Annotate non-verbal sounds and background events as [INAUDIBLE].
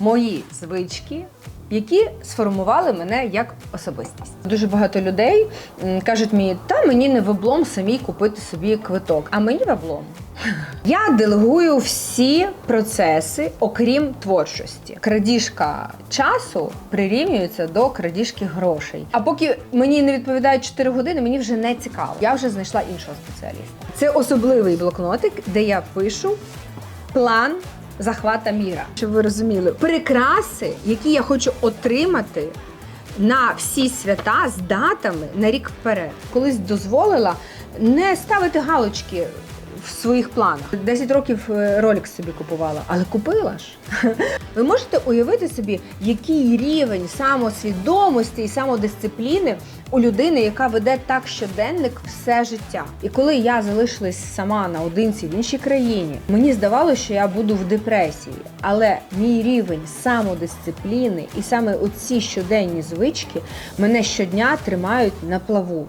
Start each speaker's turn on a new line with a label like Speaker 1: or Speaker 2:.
Speaker 1: мої звички. Які сформували мене як особистість. Дуже багато людей кажуть мені, та мені не в облом самій купити собі квиток, а мені в облом. [LAUGHS] Я делегую всі процеси, окрім творчості. Крадіжка часу прирівнюється до крадіжки грошей. А поки мені не відповідають 4 години, мені вже не цікаво. Я вже знайшла іншого спеціаліста. Це особливий блокнотик, де я пишу план захвата міра. Щоб ви розуміли, прикраси, які я хочу отримати. На всі свята з датами на рік вперед. Колись дозволила не ставити галочки в своїх планах. 10 років е, Rolex собі купувала, але купила ж. [LAUGHS] Ви можете уявити собі, який рівень самосвідомості і самодисципліни у людини, яка веде так щоденник все життя. І коли я залишилась сама наодинці в іншій країні, мені здавалося, що я буду в депресії. Але мій рівень самодисципліни і саме оці щоденні звички мене щодня тримають на плаву.